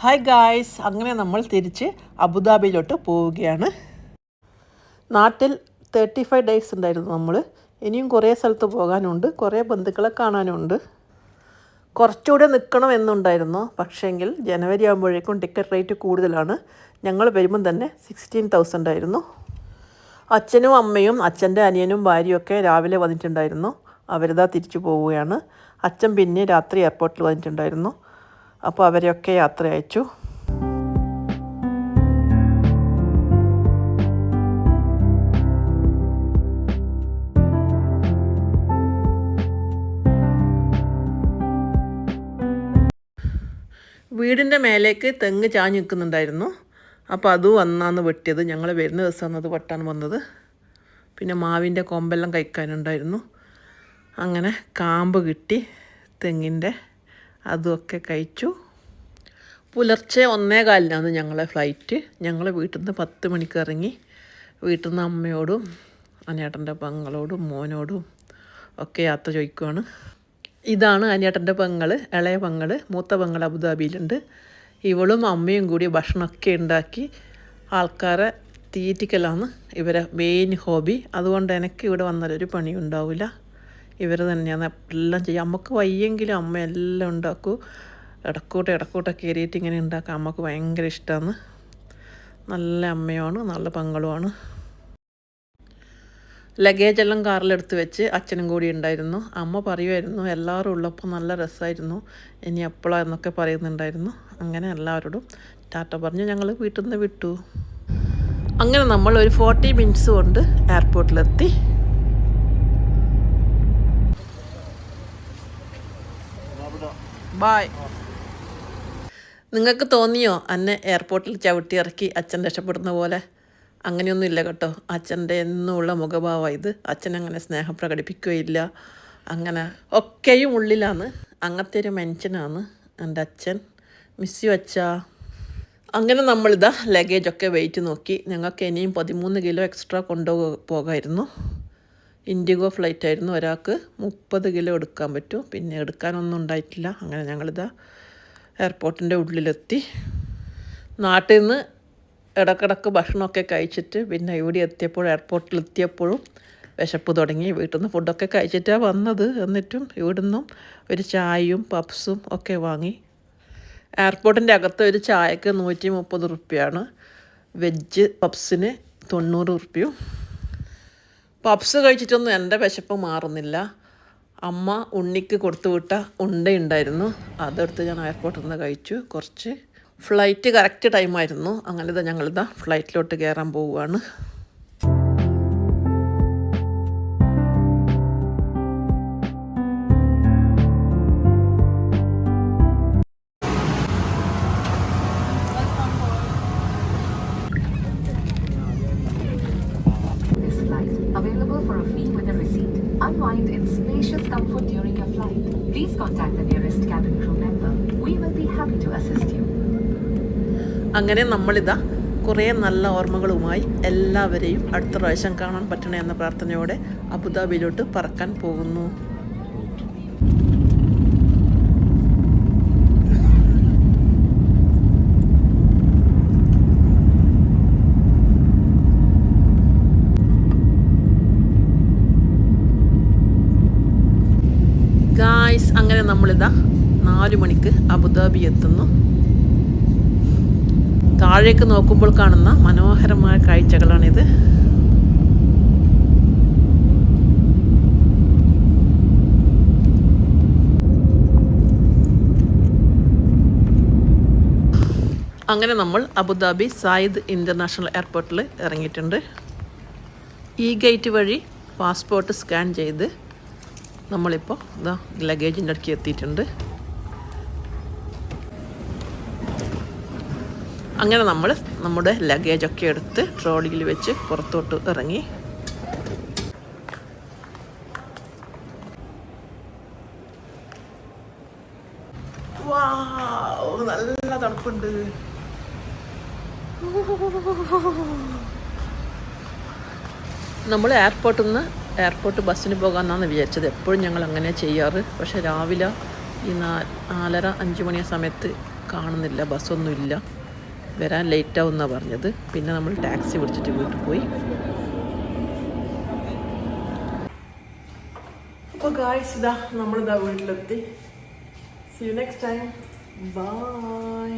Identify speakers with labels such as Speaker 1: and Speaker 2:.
Speaker 1: Hi guys അങ്ങനെ നമ്മൾ തിരിച്ച് അബുദാബിയിലോട്ട് പോവുകയാണ്. നാട്ടിൽ തേർട്ടി ഫൈവ് ഡേയ്സ് ഉണ്ടായിരുന്നു നമ്മൾ ഇനിയും കുറേ സ്ഥലത്ത് പോകാനുണ്ട്. കുറേ ബന്ധുക്കളെ കാണാനുണ്ട്. കുറച്ചുകൂടെ നിൽക്കണം എന്നുണ്ടായിരുന്നു. പക്ഷേങ്കിൽ ജനുവരി ആകുമ്പോഴേക്കും ടിക്കറ്റ് റേറ്റ് കൂടുതലാണ്. ഞങ്ങൾ വരുമ്പം തന്നെ സിക്സ്റ്റീൻ തൗസൻഡ് ആയിരുന്നു. അച്ഛനും അമ്മയും അച്ഛന്റെ അനിയനും ഭാര്യയും ഒക്കെ രാവിലെ വന്നിട്ടുണ്ടായിരുന്നു. അവരിതാ തിരിച്ചു പോവുകയാണ്. അച്ഛൻ പിന്നെ രാത്രി എയർപോർട്ടിൽ വന്നിട്ടുണ്ടായിരുന്നു. അപ്പോൾ അവരെയൊക്കെ യാത്ര അയച്ചു വീടിന്റെ മേലേക്ക് തെങ്ങ് ചാഞ്ഞ് നിൽക്കുന്നുണ്ടായിരുന്നു. അപ്പോൾ അത് വന്നാന്ന് വെട്ടിയത്. ഞങ്ങൾ വരുന്ന ദിവസമാണ് അത് വെട്ടാൻ വന്നത്. പിന്നെ മാവിന്റെ കൊമ്പെല്ലാം കഴിക്കാനുണ്ടായിരുന്നു. അങ്ങനെ കാമ്പ് കിട്ടി തെങ്ങിന്റെ അതുമൊക്കെ കഴിച്ചു. പുലർച്ചെ ഒന്നേ കാലിനാണ് ഞങ്ങളെ ഫ്ലൈറ്റ് ഞങ്ങൾ വീട്ടിൽ നിന്ന് പത്ത് മണിക്ക് ഇറങ്ങി. വീട്ടിൽ നിന്ന് അമ്മയോടും അനിയേട്ടന്റെ പെങ്ങളോടും മോനോടും ഒക്കെ യാത്ര ചോദിക്കുവാണ്. ഇതാണ് അനിയേട്ടന്റെ പെങ്ങൾ ഇളയ പെങ്ങൾ മൂത്ത പെങ്ങൾ അബുദാബിയിലുണ്ട്. ഇവളും അമ്മയും കൂടി ഭക്ഷണമൊക്കെ ഉണ്ടാക്കി ആൾക്കാരെ തീറ്റിക്കലാണ് ഇവരെ മെയിൻ ഹോബി അതുകൊണ്ട് എനിക്ക് ഇവിടെ വന്നാലൊരു പണിയും ഉണ്ടാവില്ല ഇവർ തന്നെയാണ് എല്ലാം ചെയ്യുക അമ്മയ്ക്ക് വയ്യെങ്കിലും അമ്മ എല്ലാം ഉണ്ടാക്കും. ഇടക്കോട്ട് ഇടക്കൂട്ടം കയറിയിട്ട് ഇങ്ങനെ ഉണ്ടാക്കുക അമ്മയ്ക്ക് ഭയങ്കര ഇഷ്ടമാണ് നല്ല അമ്മയുമാണ്. നല്ല പങ്കളുമാണ്. ലഗേജ് എല്ലാം കാറിലെടുത്ത് വെച്ച് അച്ഛനും കൂടി ഉണ്ടായിരുന്നു. അമ്മ പറയുമായിരുന്നു എല്ലാവരും ഉള്ളപ്പോൾ നല്ല രസമായിരുന്നു. ഇനി എപ്പോഴാ എന്നൊക്കെ പറയുന്നുണ്ടായിരുന്നു. അങ്ങനെ എല്ലാവരോടും ടാറ്റ പറഞ്ഞ് ഞങ്ങൾ വീട്ടിൽ നിന്ന് വിട്ടു. അങ്ങനെ നമ്മൾ ഒരു ഫോർട്ടി മിനിറ്റ്സ് കൊണ്ട് എയർപോർട്ടിലെത്തി ബായ് നിങ്ങൾക്ക് തോന്നിയോ അന്നെ എയർപോർട്ടിൽ ചവിട്ടി ഇറക്കി അച്ഛൻ രക്ഷപ്പെടുന്ന പോലെ? അങ്ങനെയൊന്നും ഇല്ല കേട്ടോ. അച്ഛന്റെ എന്നുള്ള മുഖഭാവം ഇത്. അച്ഛൻ അങ്ങനെ സ്നേഹം പ്രകടിപ്പിക്കുകയില്ല. അങ്ങനെ ഒക്കെയും ഉള്ളിലാണ്. അങ്ങനത്തെ ഒരു മെൻഷനാണ് എന്റെ അച്ഛൻ. മിസ് യു അച്ഛാ. അങ്ങനെ നമ്മളിതാ ലഗേജൊക്കെ വെയിറ്റ് നോക്കി. ഞങ്ങൾക്ക് ഇനിയും പതിമൂന്ന് കിലോ എക്സ്ട്രാ കൊണ്ടുപോ പോകായിരുന്നു ഇൻഡിഗോ ഫ്ലൈറ്റ് ആയിരുന്നു ഒരാൾക്ക് മുപ്പത് കിലോ എടുക്കാൻ പറ്റും. പിന്നെ എടുക്കാനൊന്നും ഉണ്ടായിട്ടില്ല. അങ്ങനെ ഞങ്ങളിതാ എയർപോർട്ടിന്റെ ഉള്ളിലെത്തി. നാട്ടിൽ നിന്ന് ഇടക്കിടക്ക് ഭക്ഷണമൊക്കെ കഴിച്ചിട്ട് പിന്നെ ഇവിടെ എത്തിയപ്പോൾ എയർപോർട്ടിൽ എത്തിയപ്പോഴും വിശപ്പ് തുടങ്ങി. വീട്ടിൽ നിന്ന് ഫുഡൊക്കെ കഴിച്ചിട്ടാണ് വന്നത്. എന്നിട്ടും ഇവിടെ നിന്നും ഒരു ചായയും പപ്സും ഒക്കെ വാങ്ങി. എയർപോർട്ടിന്റെ അകത്ത് ഒരു ചായക്ക് നൂറ്റി മുപ്പത് റുപ്യാണ്. വെജ് പപ്സിന് തൊണ്ണൂറ് റുപ്യയും പപ്സ് കഴിച്ചിട്ടൊന്നും എന്റെ വിശപ്പ് മാറുന്നില്ല. അമ്മ ഉണ്ണിക്ക് കൊടുത്തു വിട്ട ഉണ്ടയുണ്ടായിരുന്നു അതെടുത്ത് ഞാൻ എയർപോർട്ടിൽ നിന്ന് കഴിച്ചു. കുറച്ച് ഫ്ലൈറ്റ് കറക്റ്റ് ടൈമായിരുന്നു അങ്ങനെ ഇതാ ഞങ്ങളിതാ ഫ്ലൈറ്റിലോട്ട് കയറാൻ പോവുകയാണ്.
Speaker 2: Available for a fee with a receipt. Unwind in spacious comfort during your flight. Please contact the nearest cabin crew member. We will be happy to assist you.
Speaker 1: അങ്ങനെ നമ്മളിതാ കുറേ നല്ല ഓർമ്മകളുമായി എല്ലാവരെയും അടുത്ത പ്രാവശ്യം കാണാൻ പറ്റണേ എന്ന പ്രാർത്ഥനയോടെ അബുദാബിയിലോട്ട് പറക്കാൻ പോകുന്നു ഗായ്സ് അങ്ങനെ നമ്മളിതാ നാല് മണിക്ക് അബുദാബി എത്തുന്നു. താഴേക്ക് നോക്കുമ്പോൾ കാണുന്ന മനോഹരമായ കാഴ്ചകളാണിത്. അങ്ങനെ നമ്മൾ അബുദാബി സായിദ് ഇന്റർനാഷണൽ എയർപോർട്ടിൽ ഇറങ്ങിയിട്ടുണ്ട്. ഈ ഗേറ്റ് വഴി പാസ്പോർട്ട് സ്കാൻ ചെയ്ത് നമ്മളിപ്പോൾ ഇതാ ലഗേജിന്റെ അടുക്കി എത്തിയിട്ടുണ്ട്. അങ്ങനെ നമ്മൾ നമ്മുടെ ലഗേജൊക്കെ എടുത്ത് ട്രോളിയിൽ വെച്ച് പുറത്തോട്ട് ഇറങ്ങി. നല്ല തണുപ്പുണ്ട്. നമ്മൾ എയർപോർട്ടിൽ നിന്ന് എയർപോർട്ട് ബസ്സിന് പോകാമെന്നാണ് വിചാരിച്ചത്. എപ്പോഴും ഞങ്ങൾ അങ്ങനെ ചെയ്യാറ്. പക്ഷേ രാവിലെ ഈ നാ നാലര അഞ്ച് മണി സമയത്ത് കാണുന്നില്ല. ബസ്സൊന്നുമില്ല വരാൻ ലേറ്റ് ആവുമെന്നാണ് പറഞ്ഞത്. പിന്നെ നമ്മൾ ടാക്സി പിടിച്ചിട്ട് വീട്ടിൽ പോയി. അപ്പോൾ ഗായ്സ് ഇതാ നമ്മളിതാ വീട്ടിലെത്തി. See you next time bye